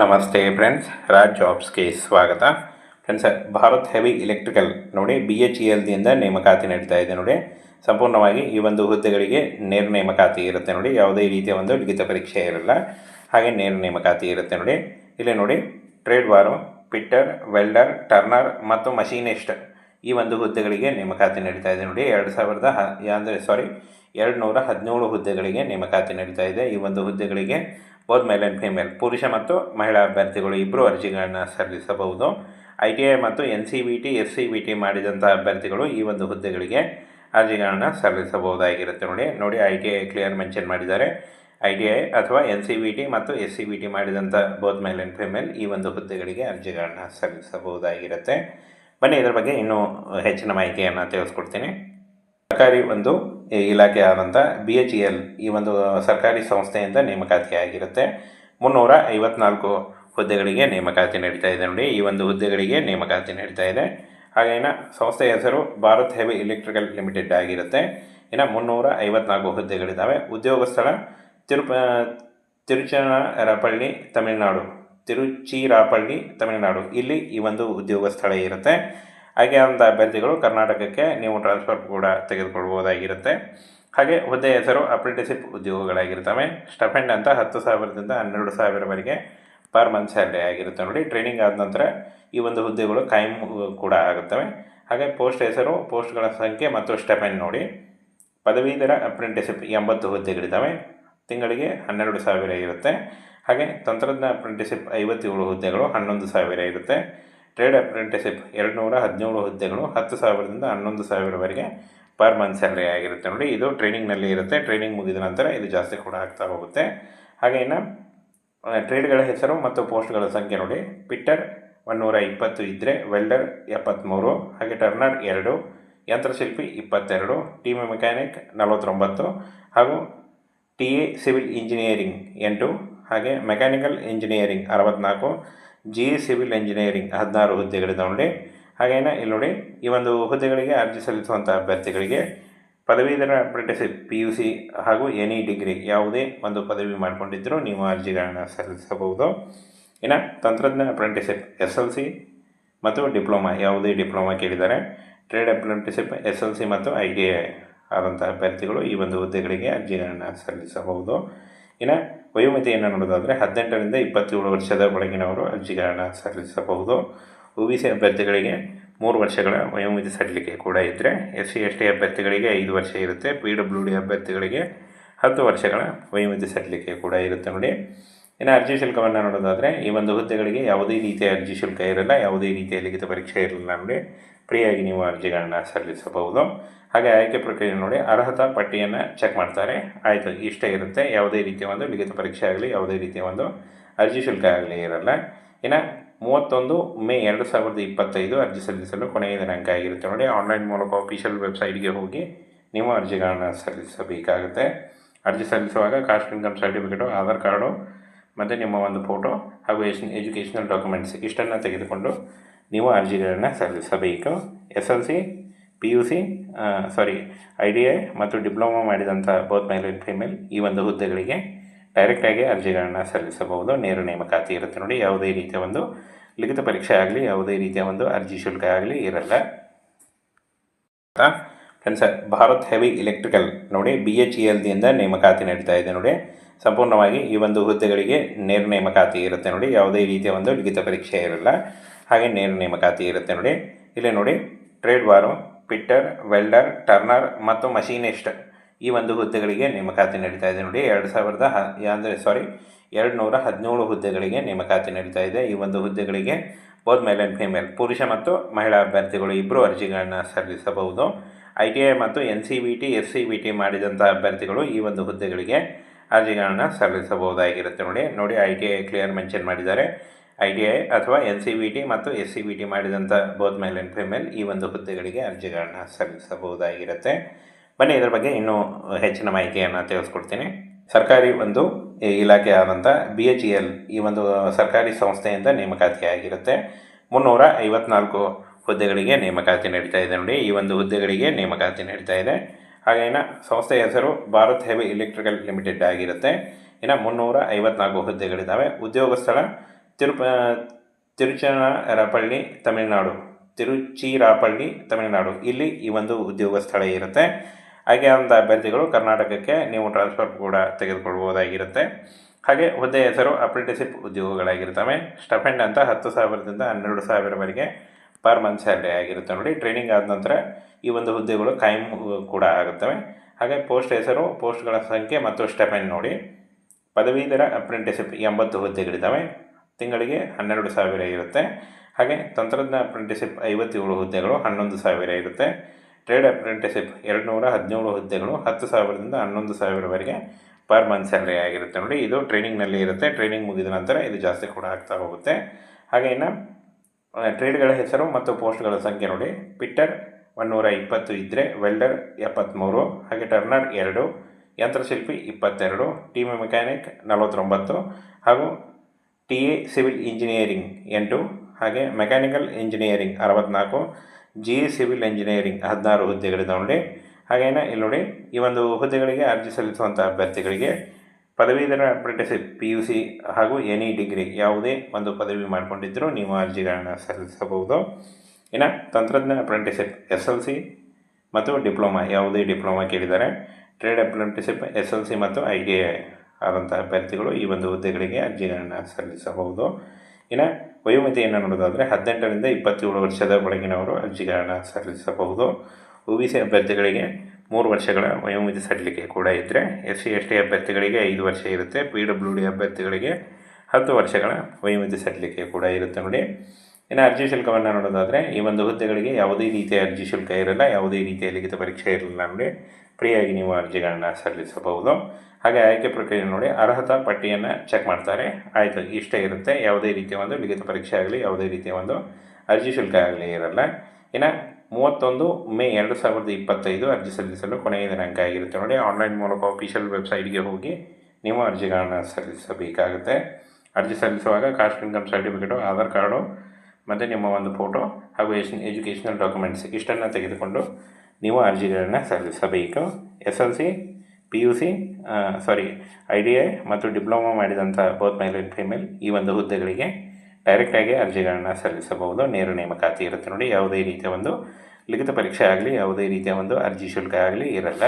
ನಮಸ್ತೆ ಫ್ರೆಂಡ್ಸ್, ರಾಜ್ ಜಾಬ್ಸ್ಗೆ ಸ್ವಾಗತ. ಫ್ರೆಂಡ್ಸ್, ಭಾರತ್ ಹೆವಿ ಎಲೆಕ್ಟ್ರಿಕಲ್ ನೋಡಿ ಬಿ ಎಚ್ ಇ ಎಲ್ದಿಂದ ನೇಮಕಾತಿ ನಡೀತಾ ಇದೆ ನೋಡಿ. ಸಂಪೂರ್ಣವಾಗಿ ಈ ಒಂದು ಹುದ್ದೆಗಳಿಗೆ ನೇರ ನೇಮಕಾತಿ ಇರುತ್ತೆ ನೋಡಿ. ಯಾವುದೇ ರೀತಿಯ ಒಂದು ಲಿಖಿತ ಪರೀಕ್ಷೆ ಇರಲ್ಲ. ಹಾಗೆ ನೇರ ನೇಮಕಾತಿ ಇರುತ್ತೆ ನೋಡಿ. ಇಲ್ಲಿ ನೋಡಿ ಟ್ರೇಡ್ ವಾರು ಪಿಟ್ಟರ್, ವೆಲ್ಡರ್, ಟರ್ನರ್ ಮತ್ತು ಮಷೀನಿಸ್ಟ್ ಈ ಒಂದು ಹುದ್ದೆಗಳಿಗೆ ನೇಮಕಾತಿ ನಡೀತಾ ಇದೆ ನೋಡಿ. ಎರಡು ಸಾವಿರದ ಹ, ಅಂದರೆ ಸಾರಿ ಎರಡು ನೂರ ಹದಿನೇಳು ಹುದ್ದೆಗಳಿಗೆ ನೇಮಕಾತಿ ನಡೀತಾ ಇದೆ ಈ ಒಂದು ಹುದ್ದೆಗಳಿಗೆ ಬೋತ್ ಮೇಲ್ ಆ್ಯಂಡ್ ಫಿಮೇಲ್ ಪುರುಷ ಮತ್ತು ಮಹಿಳಾ ಅಭ್ಯರ್ಥಿಗಳು ಇಬ್ಬರು ಅರ್ಜಿಗಳನ್ನು ಸಲ್ಲಿಸಬಹುದು. ಐ ಟಿ ಐ ಮತ್ತು N C B T S C B T ಮಾಡಿದಂಥ ಅಭ್ಯರ್ಥಿಗಳು ಈ ಒಂದು ಹುದ್ದೆಗಳಿಗೆ ಅರ್ಜಿಗಳನ್ನು ಸಲ್ಲಿಸಬಹುದಾಗಿರುತ್ತೆ ನೋಡಿ. ನೋಡಿ I T I clear mention ಮಾಡಿದ್ದಾರೆ. ಐ ಟಿ ಐ ಅಥವಾ ಎನ್ ಸಿ ಬಿ ಟಿ ಮತ್ತು ಎಸ್ ಸಿ ಬಿ ಟಿ ಮಾಡಿದಂಥ ಬೋತ್ ಮೇಲ್ ಆ್ಯಂಡ್ ಫಿಮೇಲ್ ಈ ಒಂದು ಹುದ್ದೆಗಳಿಗೆ ಅರ್ಜಿಗಳನ್ನು ಸಲ್ಲಿಸಬಹುದಾಗಿರುತ್ತೆ. ಬನ್ನಿ, ಇದರ ಬಗ್ಗೆ ಇನ್ನೂ ಹೆಚ್ಚಿನ ಮಾಹಿತಿಯನ್ನು ತಿಳಿಸ್ಕೊಡ್ತೀನಿ. ಸರ್ಕಾರಿ ಒಂದು ಇಲಾಖೆ ಆದಂಥ ಬಿ ಎಚ್ ಇ ಎಲ್ ಈ ಒಂದು ಸರ್ಕಾರಿ ಸಂಸ್ಥೆಯಿಂದ ನೇಮಕಾತಿ ಆಗಿರುತ್ತೆ. ಮುನ್ನೂರ ಐವತ್ನಾಲ್ಕು ಹುದ್ದೆಗಳಿಗೆ ನೇಮಕಾತಿ ನಡೀತಾ ಇದೆ ನೋಡಿ. ಈ ಒಂದು ಹುದ್ದೆಗಳಿಗೆ ನೇಮಕಾತಿ ನಡೀತಾ ಇದೆ. ಹಾಗೇನ ಸಂಸ್ಥೆಯ ಹೆಸರು ಭಾರತ್ ಹೆವಿ ಎಲೆಕ್ಟ್ರಿಕಲ್ ಲಿಮಿಟೆಡ್ ಆಗಿರುತ್ತೆ. ಇನ್ನು ಮುನ್ನೂರ ಐವತ್ನಾಲ್ಕು ಹುದ್ದೆಗಳಿದ್ದಾವೆ ಉದ್ಯೋಗ ಸ್ಥಳ ತಿರುಪ ತಿರುಚನರಪಳ್ಳಿ ತಮಿಳುನಾಡು. ತಿರುಚಿರಾಪಳ್ಳಿ, ತಮಿಳುನಾಡು. ಇಲ್ಲಿ ಈ ಒಂದು ಉದ್ಯೋಗ ಸ್ಥಳ ಇರುತ್ತೆ. ಹಾಗೆ ಅಂತ ಅಭ್ಯರ್ಥಿಗಳು ಕರ್ನಾಟಕಕ್ಕೆ ನೀವು ಟ್ರಾನ್ಸ್ಫರ್ ಕೂಡ ತೆಗೆದುಕೊಳ್ಬೋದಾಗಿರುತ್ತೆ ಹಾಗೆ ಹುದ್ದೆ ಹೆಸರು ಅಪ್ರೆಂಟಿಸಿಪ್ ಉದ್ಯೋಗಗಳಾಗಿರ್ತವೆ. ಸ್ಟಫೆಂಡ್ ಅಂತ ಹತ್ತು ಸಾವಿರದಿಂದ ಹನ್ನೆರಡು ಸಾವಿರವರೆಗೆ ಪರ್ ಮಂತ್ ಸ್ಯಾಲ್ರಿ ಆಗಿರುತ್ತೆ ನೋಡಿ. ಟ್ರೈನಿಂಗ್ ಆದ ನಂತರ ಈ ಒಂದು ಹುದ್ದೆಗಳು ಕಾಯಂ ಕೂಡ ಆಗುತ್ತವೆ. ಹಾಗೆ ಪೋಸ್ಟ್ ಹೆಸರು ಪೋಸ್ಟ್ಗಳ ಸಂಖ್ಯೆ ಮತ್ತು ಸ್ಟಫೆಂಡ್ ನೋಡಿ. ಪದವೀಧರ ಅಪ್ರೆಂಟಿಸಿಪ್ ಎಂಬತ್ತು ಹುದ್ದೆಗಳಿದ್ದಾವೆ. ತಿಂಗಳಿಗೆ ಹನ್ನೆರಡು ಸಾವಿರ ಇರುತ್ತೆ. ಹಾಗೆ ತಂತ್ರಜ್ಞ ಅಪ್ರೆಂಟಿಸಿಪ್ ಐವತ್ತೇಳು ಹುದ್ದೆಗಳು ಹನ್ನೊಂದು ಸಾವಿರ ಇರುತ್ತೆ. ಟ್ರೇಡ್ ಅಪ್ರೆಂಟಿಸಿಪ್ ಎರಡು ನೂರ ಹದಿನೇಳು ಹುದ್ದೆಗಳು ಹತ್ತು ಸಾವಿರದಿಂದ ಹನ್ನೊಂದು ಸಾವಿರವರೆಗೆ ಪರ್ ಮಂತ್ ಸ್ಯಾಲ್ರಿ ಆಗಿರುತ್ತೆ ನೋಡಿ. ಇದು ಟ್ರೈನಿಂಗ್ನಲ್ಲಿ ಇರುತ್ತೆ. ಟ್ರೈನಿಂಗ್ ಮುಗಿದ ನಂತರ ಇದು ಜಾಸ್ತಿ ಕೂಡ ಆಗ್ತಾ ಹೋಗುತ್ತೆ. ಹಾಗೆ ಇನ್ನು ಟ್ರೇಡ್ಗಳ ಹೆಸರು ಮತ್ತು ಪೋಸ್ಟ್ಗಳ ಸಂಖ್ಯೆ ನೋಡಿ. ಪಿಟ್ಟರ್ ಒನ್ನೂರ ಇಪ್ಪತ್ತು ಇದ್ದರೆ ವೆಲ್ಡರ್ ಎಪ್ಪತ್ತ್ಮೂರು ಹಾಗೆ ಟರ್ನರ್ ಎರಡು, ಯಂತ್ರಶಿಲ್ಪಿ ಇಪ್ಪತ್ತೆರಡು ಟೀಮ್ ಮೆಕ್ಯಾನಿಕ್ ನಲವತ್ತೊಂಬತ್ತು, ಹಾಗೂ ಟಿ ಎ ಸಿವಿಲ್ ಇಂಜಿನಿಯರಿಂಗ್ ಎಂಟು, ಹಾಗೆ ಮೆಕ್ಯಾನಿಕಲ್ ಇಂಜಿನಿಯರಿಂಗ್ ಅರವತ್ತ್ನಾಲ್ಕು ಜಿ ಸಿವಿಲ್ ಇಂಜಿನಿಯರಿಂಗ್ ಹದಿನಾರು ಹುದ್ದೆಗಳಿದೆ ನೋಡಿ. ಹಾಗೇನ ಇಲ್ಲಿ ನೋಡಿ, ಈ ಒಂದು ಹುದ್ದೆಗಳಿಗೆ ಅರ್ಜಿ ಸಲ್ಲಿಸುವಂಥ ಅಭ್ಯರ್ಥಿಗಳಿಗೆ ಪದವೀಧರ ಅಪ್ರೆಂಟಿಸಿಪ್ ಪಿ ಯು ಸಿ ಹಾಗೂ ಎನಿ ಡಿಗ್ರಿ ಯಾವುದೇ ಒಂದು ಪದವಿ ಮಾಡಿಕೊಂಡಿದ್ದರೂ ನೀವು ಅರ್ಜಿಗಳನ್ನು ಸಲ್ಲಿಸಬಹುದು. ಇನ್ನು ತಂತ್ರಜ್ಞಾನ ಅಪ್ರೆಂಟಿಸಿಪ್ ಎಸ್ ಎಲ್ ಸಿ ಮತ್ತು ಡಿಪ್ಲೊಮಾ, ಯಾವುದೇ ಡಿಪ್ಲೊಮಾ ಕೇಳಿದ್ದಾರೆ trade apprenticeship S L C ಮತ್ತು ಐ ಟಿ ಐ ಆದಂಥ ಅಭ್ಯರ್ಥಿಗಳು ಈ ಒಂದು ಹುದ್ದೆಗಳಿಗೆ ಅರ್ಜಿಗಳನ್ನು ಸಲ್ಲಿಸಬಹುದು. ಇನ್ನು ವಯೋಮಿತಿಯನ್ನು ನೋಡೋದಾದರೆ ಹದಿನೆಂಟರಿಂದ ಇಪ್ಪತ್ತೇಳು ವರ್ಷದ ಒಳಗಿನವರು ಅರ್ಜಿಗಳನ್ನು ಸಲ್ಲಿಸಬಹುದು. ಒ ಬಿ ಸಿ ಅಭ್ಯರ್ಥಿಗಳಿಗೆ ಮೂರು ವರ್ಷಗಳ ವಯೋಮಿತಿ ಸಡಿಲಿಕೆ ಕೂಡ ಇದ್ದರೆ ಎಸ್ ಸಿ ಎಸ್ ಟಿ ಅಭ್ಯರ್ಥಿಗಳಿಗೆ ಐದು ವರ್ಷ ಇರುತ್ತೆ. ಪಿ ಡಬ್ಲ್ಯೂ ಡಿ ಅಭ್ಯರ್ಥಿಗಳಿಗೆ ಹತ್ತು ವರ್ಷಗಳ ವಯೋಮಿತಿ ಸಡಿಲಿಕೆ ಕೂಡ ಇರುತ್ತೆ ನೋಡಿ. ಇನ್ನು ಅರ್ಜಿ ಶುಲ್ಕವನ್ನು ನೋಡೋದಾದರೆ ಈ ಒಂದು ಹುದ್ದೆಗಳಿಗೆ ಯಾವುದೇ ರೀತಿಯ ಅರ್ಜಿ ಶುಲ್ಕ ಇರಲ್ಲ, ಯಾವುದೇ ರೀತಿಯ ಲಿಖಿತ ಪರೀಕ್ಷೆ ಇರಲಿಲ್ಲ ನೋಡಿ. ಫ್ರೀಯಾಗಿ ನೀವು ಅರ್ಜಿಗಳನ್ನು ಸಲ್ಲಿಸಬಹುದು. ಹಾಗೆ ಆಯ್ಕೆ ಪ್ರಕ್ರಿಯೆ ನೋಡಿ, ಅರ್ಹತಾ ಪಟ್ಟಿಯನ್ನು ಚೆಕ್ ಮಾಡ್ತಾರೆ. ಆಯಿತು, ಇಷ್ಟೇ ಇರುತ್ತೆ. ಯಾವುದೇ ರೀತಿಯ ಒಂದು ಲಿಖಿತ ಪರೀಕ್ಷೆ ಆಗಲಿ, ಯಾವುದೇ ರೀತಿಯ ಒಂದು ಅರ್ಜಿ ಶುಲ್ಕ ಆಗಲಿ ಇರಲ್ಲ. ಇನ್ನು ಮೂವತ್ತೊಂದು ಮೇ ಎರಡು ಸಾವಿರದ ಇಪ್ಪತ್ತೈದು ಅರ್ಜಿ ಸಲ್ಲಿಸಲು ಕೊನೆಯ ದಿನಾಂಕ ಆಗಿರುತ್ತೆ ನೋಡಿ. ಆನ್ಲೈನ್ ಮೂಲಕ ಅಫಿಷಿಯಲ್ ವೆಬ್ಸೈಟ್ಗೆ ಹೋಗಿ ನೀವು ಅರ್ಜಿಗಳನ್ನು ಸಲ್ಲಿಸಬೇಕಾಗುತ್ತೆ. ಅರ್ಜಿ ಸಲ್ಲಿಸುವಾಗ caste, income certificate Aadhaar card ಮತ್ತು ನಿಮ್ಮ ಒಂದು ಫೋಟೋ ಹಾಗೂ ಎಜುಕೇಷನಲ್ ಡಾಕ್ಯುಮೆಂಟ್ಸ್ ಇಷ್ಟನ್ನು ತೆಗೆದುಕೊಂಡು ನೀವು ಅರ್ಜಿಗಳನ್ನು ಸಲ್ಲಿಸಬೇಕು. S L C P U C sorry I D I ಮತ್ತು ಡಿಪ್ಲೊಮಾ ಮಾಡಿದಂಥ ಬೋತ್ ಮೇಲ್ ಆ್ಯಂಡ್ ಫಿಮೇಲ್ ಈ ಒಂದು ಹುದ್ದೆಗಳಿಗೆ ಡೈರೆಕ್ಟಾಗಿ ಅರ್ಜಿಗಳನ್ನು ಸಲ್ಲಿಸಬಹುದು. ನೇರ ನೇಮಕಾತಿ ಇರುತ್ತೆ ನೋಡಿ, ಯಾವುದೇ ರೀತಿಯ ಒಂದು ಲಿಖಿತ ಪರೀಕ್ಷೆ ಆಗಲಿ, ಯಾವುದೇ ರೀತಿಯ ಒಂದು ಅರ್ಜಿ ಶುಲ್ಕ ಆಗಲಿ ಇರಲ್ಲ. ಫ್ರೆಂಡ್ಸ್ ಭಾರತ್ ಹೆವಿ ಎಲೆಕ್ಟ್ರಿಕಲ್ ನೋಡಿ ಬಿ ಎಚ್ ಇ ಎಲ್ದಿಂದ ನೇಮಕಾತಿ ನಡೀತಾ ಇದೆ ನೋಡಿ. ಸಂಪೂರ್ಣವಾಗಿ ಈ ಒಂದು ಹುದ್ದೆಗಳಿಗೆ ನೇರ ನೇಮಕಾತಿ ಇರುತ್ತೆ ನೋಡಿ. ಯಾವುದೇ ರೀತಿಯ ಒಂದು ಲಿಖಿತ ಪರೀಕ್ಷೆ ಇರಲ್ಲ. ಹಾಗೆ ನೇರ ನೇಮಕಾತಿ ಇರುತ್ತೆ ನೋಡಿ. ಇಲ್ಲಿ ನೋಡಿ ಟ್ರೇಡ್ ವಾರು ಪಿಟ್ಟರ್ ವೆಲ್ಡರ್ ಟರ್ನರ್ ಮತ್ತು ಮಷೀನಿಸ್ಟ್ ಈ ಒಂದು ಹುದ್ದೆಗಳಿಗೆ ನೇಮಕಾತಿ ನಡೀತಾ ಇದೆ ನೋಡಿ. ಎರಡು ಸಾವಿರದ ಹ, ಅಂದರೆ ಸಾರಿ ಎರಡು ನೂರ ಹದಿನೇಳು ಹುದ್ದೆಗಳಿಗೆ ನೇಮಕಾತಿ ನಡೀತಾ ಇದೆ. ಈ ಒಂದು ಹುದ್ದೆಗಳಿಗೆ ಬೋಧ್ ಮೇಲ್ ಆ್ಯಂಡ್ ಫಿಮೇಲ್ ಪುರುಷ ಮತ್ತು ಮಹಿಳಾ ಅಭ್ಯರ್ಥಿಗಳು ಇಬ್ಬರು ಅರ್ಜಿಗಳನ್ನು ಸಲ್ಲಿಸಬಹುದು. ಐ ಟಿ ಐ ಮತ್ತು N C B T S C B T ಮಾಡಿದಂಥ ಅಭ್ಯರ್ಥಿಗಳು ಈ ಒಂದು ಹುದ್ದೆಗಳಿಗೆ ಅರ್ಜಿಗಳನ್ನು ಸಲ್ಲಿಸಬಹುದಾಗಿರುತ್ತೆ ನೋಡಿ. ನೋಡಿ I T I clear mention ಮಾಡಿದ್ದಾರೆ. ಐ ಟಿ ಐ ಅಥವಾ ಎನ್ ಸಿ ಬಿ ಟಿ ಮತ್ತು ಎಸ್ ಸಿ ಬಿ ಟಿ ಮಾಡಿದಂಥ ಬೋತ್ ಮೇಲ್ ಆ್ಯಂಡ್ ಫಿಮೇಲ್ ಈ ಒಂದು ಹುದ್ದೆಗಳಿಗೆ ಅರ್ಜಿಗಳನ್ನು ಸಲ್ಲಿಸಬಹುದಾಗಿರುತ್ತೆ. ಬನ್ನಿ, ಇದರ ಬಗ್ಗೆ ಇನ್ನೂ ಹೆಚ್ಚಿನ ಮಾಹಿತಿಯನ್ನು ತಿಳಿಸ್ಕೊಡ್ತೀನಿ. ಸರ್ಕಾರಿ ಒಂದು ಇಲಾಖೆ ಆದಂಥ ಬಿ ಎಚ್ ಇ ಎಲ್ ಈ ಒಂದು ಸರ್ಕಾರಿ ಸಂಸ್ಥೆಯಿಂದ ನೇಮಕಾತಿ ಆಗಿರುತ್ತೆ. ಮುನ್ನೂರ ಐವತ್ನಾಲ್ಕು ಹುದ್ದೆಗಳಿಗೆ ನೇಮಕಾತಿ ನಡೀತಾ ಇದೆ ನೋಡಿ. ಈ ಒಂದು ಹುದ್ದೆಗಳಿಗೆ ನೇಮಕಾತಿ ನಡೀತಾ ಇದೆ. ಹಾಗೆ ಇನ್ನು ಸಂಸ್ಥೆಯ ಹೆಸರು ಭಾರತ್ ಹೆವಿ ಎಲೆಕ್ಟ್ರಿಕಲ್ ಲಿಮಿಟೆಡ್ ಆಗಿರುತ್ತೆ. ಇನ್ನು ಮುನ್ನೂರ ಐವತ್ನಾಲ್ಕು ಹುದ್ದೆಗಳಿದ್ದಾವೆ ಉದ್ಯೋಗ ಸ್ಥಳ ತಿರುಪ ತಿರುಚನರಪಳ್ಳಿ ತಮಿಳುನಾಡು. ತಿರುಚಿರಾಪಳ್ಳಿ, ತಮಿಳುನಾಡು. ಇಲ್ಲಿ ಈ ಒಂದು ಉದ್ಯೋಗ ಸ್ಥಳ ಇರುತ್ತೆ. ಹಾಗೆ ಅಂತ ಅಭ್ಯರ್ಥಿಗಳು ಕರ್ನಾಟಕಕ್ಕೆ ನೀವು ಟ್ರಾನ್ಸ್ಫರ್ ಕೂಡ ತೆಗೆದುಕೊಳ್ಬೋದಾಗಿರುತ್ತೆ. ಹಾಗೆ ಹುದ್ದೆ ಹೆಸರು ಅಪ್ರೆಂಟಿಸಿಪ್ ಉದ್ಯೋಗಗಳಾಗಿರ್ತವೆ. ಸ್ಟಫೆಂಡ್ ಅಂತ ಹತ್ತು ಸಾವಿರದಿಂದ ಹನ್ನೆರಡು ಸಾವಿರವರೆಗೆ ಪರ್ ಮಂತ್ ಸ್ಯಾಲ್ರಿ ಆಗಿರುತ್ತೆ ನೋಡಿ. ಟ್ರೈನಿಂಗ್ ಆದ ನಂತರ ಈ ಒಂದು ಹುದ್ದೆಗಳು ಕಾಯಂ ಕೂಡ ಆಗುತ್ತವೆ. ಹಾಗೆ ಪೋಸ್ಟ್ ಹೆಸರು ಪೋಸ್ಟ್ಗಳ ಸಂಖ್ಯೆ ಮತ್ತು ಸ್ಟೆಪೆನ್ ನೋಡಿ. ಪದವೀಧರ ಅಪ್ರೆಂಟಿಸಿಪ್ ಎಂಬತ್ತು ಹುದ್ದೆಗಳಿದ್ದಾವೆ. ತಿಂಗಳಿಗೆ ಹನ್ನೆರಡು ಸಾವಿರ ಇರುತ್ತೆ. ಹಾಗೆ ತಂತ್ರಜ್ಞ ಅಪ್ರೆಂಟಿಸಿಪ್ ಐವತ್ತೇಳು ಹುದ್ದೆಗಳು ಹನ್ನೊಂದು ಸಾವಿರ ಇರುತ್ತೆ. ಟ್ರೇಡ್ ಅಪ್ರೆಂಟಿಸಿಪ್ ಎರಡು ನೂರ ಹದಿನೇಳು ಹುದ್ದೆಗಳು ಹತ್ತು ಸಾವಿರದಿಂದ ಹನ್ನೊಂದು ಸಾವಿರವರೆಗೆ ಪರ್ ಮಂತ್ ಸ್ಯಾಲ್ರಿ ಆಗಿರುತ್ತೆ ನೋಡಿ. ಇದು ಟ್ರೈನಿಂಗ್ನಲ್ಲಿ ಇರುತ್ತೆ. ಟ್ರೈನಿಂಗ್ ಮುಗಿದ ನಂತರ ಇದು ಜಾಸ್ತಿ ಕೂಡ ಆಗ್ತಾ ಹೋಗುತ್ತೆ. ಹಾಗೆ ಇನ್ನು ಟ್ರೇಡ್ಗಳ ಹೆಸರು ಮತ್ತು ಪೋಸ್ಟ್ಗಳ ಸಂಖ್ಯೆ ನೋಡಿ. ಪಿಟ್ಟರ್ ಒನ್ನೂರ ಇಪ್ಪತ್ತು ಇದ್ದರೆ ವೆಲ್ಡರ್ ಎಪ್ಪತ್ತ್ಮೂರು ಹಾಗೆ ಟರ್ನರ್ ಎರಡು, ಯಂತ್ರಶಿಲ್ಪಿ ಇಪ್ಪತ್ತೆರಡು, ಟೀಮ್ ಮೆಕ್ಯಾನಿಕ್ ನಲವತ್ತೊಂಬತ್ತು, ಹಾಗೂ ಟಿ ಎ ಸಿವಿಲ್ ಇಂಜಿನಿಯರಿಂಗ್ ಎಂಟು, ಹಾಗೆ ಮೆಕ್ಯಾನಿಕಲ್ ಇಂಜಿನಿಯರಿಂಗ್ ಅರವತ್ತ್ನಾಲ್ಕು ಜಿ ಎ ಸಿವಿಲ್ ಇಂಜಿನಿಯರಿಂಗ್ ಹದಿನಾರು ಹುದ್ದೆಗಳಿದ್ದಾವೆ ನೋಡಿ. ಹಾಗೇನೆ ಇಲ್ಲಿ ನೋಡಿ, ಈ ಒಂದು ಹುದ್ದೆಗಳಿಗೆ ಅರ್ಜಿ ಸಲ್ಲಿಸುವಂಥ ಅಭ್ಯರ್ಥಿಗಳಿಗೆ ಪದವೀಧರ ಅಪ್ರೆಂಟಿಸಿಪ್ ಪಿ ಯು ಸಿ ಹಾಗೂ ಎನಿ ಡಿಗ್ರಿ ಯಾವುದೇ ಒಂದು ಪದವಿ ಮಾಡಿಕೊಂಡಿದ್ದರೂ ನೀವು ಅರ್ಜಿಗಳನ್ನು ಸಲ್ಲಿಸಬಹುದು. ಇನ್ನು ತಂತ್ರಜ್ಞಾನ ಅಪ್ರೆಂಟಿಸಿಪ್ ಎಸ್ ಎಲ್ ಸಿ ಮತ್ತು ಡಿಪ್ಲೊಮಾ ಯಾವುದೇ ಡಿಪ್ಲೊಮಾ ಕೇಳಿದ್ದಾರೆ trade apprenticeship S L C ಮತ್ತು ಐ ಟಿ ಐ ಆದಂಥ ಅಭ್ಯರ್ಥಿಗಳು ಈ ಒಂದು ಹುದ್ದೆಗಳಿಗೆ ಅರ್ಜಿಗಳನ್ನು ಸಲ್ಲಿಸಬಹುದು. ಇನ್ನು ವಯೋಮಿತಿಯನ್ನು ನೋಡೋದಾದರೆ ಹದಿನೆಂಟರಿಂದ ಇಪ್ಪತ್ತೇಳು ವರ್ಷದ ಒಳಗಿನವರು ಅರ್ಜಿಗಳನ್ನು ಸಲ್ಲಿಸಬಹುದು. ಒ ಬಿ ಸಿ ಅಭ್ಯರ್ಥಿಗಳಿಗೆ ಮೂರು ವರ್ಷಗಳ ವಯೋಮಿತಿ ಸಡಿಲಿಕೆ ಕೂಡ ಇದ್ದರೆ ಎಸ್ ಸಿ ಎಸ್ ಟಿ ಅಭ್ಯರ್ಥಿಗಳಿಗೆ ಐದು ವರ್ಷ ಇರುತ್ತೆ. ಪಿ ಡಬ್ಲ್ಯೂ ಡಿ ಅಭ್ಯರ್ಥಿಗಳಿಗೆ ಹತ್ತು ವರ್ಷಗಳ ವಯೋಮಿತಿ ಸಡಿಲಿಕೆ ಕೂಡ ಇರುತ್ತೆ ನೋಡಿ. ಇನ್ನು ಅರ್ಜಿ ಶುಲ್ಕವನ್ನು ನೋಡೋದಾದರೆ, ಈ ಒಂದು ಹುದ್ದೆಗಳಿಗೆ ಯಾವುದೇ ರೀತಿಯ ಅರ್ಜಿ ಶುಲ್ಕ ಇರಲ್ಲ, ಯಾವುದೇ ರೀತಿಯ ಲಿಖಿತ ಪರೀಕ್ಷೆ ಇರಲಿಲ್ಲ ನೋಡಿ. ಫ್ರೀಯಾಗಿ ನೀವು ಅರ್ಜಿಗಳನ್ನು ಸಲ್ಲಿಸಬಹುದು. ಹಾಗೆ ಆಯ್ಕೆ ಪ್ರಕ್ರಿಯೆ ನೋಡಿ, ಅರ್ಹತಾ ಪಟ್ಟಿಯನ್ನು ಚೆಕ್ ಮಾಡ್ತಾರೆ. ಆಯಿತು, ಇಷ್ಟೇ ಇರುತ್ತೆ. ಯಾವುದೇ ರೀತಿಯ ಒಂದು ಲಿಖಿತ ಪರೀಕ್ಷೆ ಆಗಲಿ, ಯಾವುದೇ ರೀತಿಯ ಒಂದು ಅರ್ಜಿ ಶುಲ್ಕ ಆಗಲಿ ಇರಲ್ಲ. ಇನ್ನು ಮೂವತ್ತೊಂದು ಮೇ ಎರಡು ಸಾವಿರದ ಇಪ್ಪತ್ತೈದು ಅರ್ಜಿ ಸಲ್ಲಿಸಲು ಕೊನೆಯ ದಿನಾಂಕ ಆಗಿರುತ್ತೆ. ನೋಡಿ ಆನ್ಲೈನ್ ಮೂಲಕ ಅಫಿಷಿಯಲ್ ವೆಬ್ಸೈಟ್ಗೆ ಹೋಗಿ ನೀವು ಅರ್ಜಿಗಳನ್ನು ಸಲ್ಲಿಸಬೇಕಾಗುತ್ತೆ. ಅರ್ಜಿ ಸಲ್ಲಿಸುವಾಗ caste income certificate Aadhaar card ಮತ್ತು ನಿಮ್ಮ ಒಂದು ಫೋಟೋ ಹಾಗೂ ಎಜುಕೇಷನಲ್ ಡಾಕ್ಯುಮೆಂಟ್ಸ್ ಇಷ್ಟನ್ನು ತೆಗೆದುಕೊಂಡು ನೀವು ಅರ್ಜಿಗಳನ್ನು ಸಲ್ಲಿಸಬೇಕು. S L C P U C sorry I D I ಮತ್ತು ಡಿಪ್ಲೊಮಾ ಮಾಡಿದಂಥ ಬೋತ್ ಮೇಲ್ ಆ್ಯಂಡ್ ಫಿಮೇಲ್ ಈ ಒಂದು ಹುದ್ದೆಗಳಿಗೆ ಡೈರೆಕ್ಟಾಗಿ ಅರ್ಜಿಗಳನ್ನು ಸಲ್ಲಿಸಬಹುದು. ನೇರ ನೇಮಕಾತಿ ಇರುತ್ತೆ ನೋಡಿ, ಯಾವುದೇ ರೀತಿಯ ಒಂದು ಲಿಖಿತ ಪರೀಕ್ಷೆ ಆಗಲಿ, ಯಾವುದೇ ರೀತಿಯ ಒಂದು ಅರ್ಜಿ ಶುಲ್ಕ ಆಗಲಿ ಇರಲ್ಲ.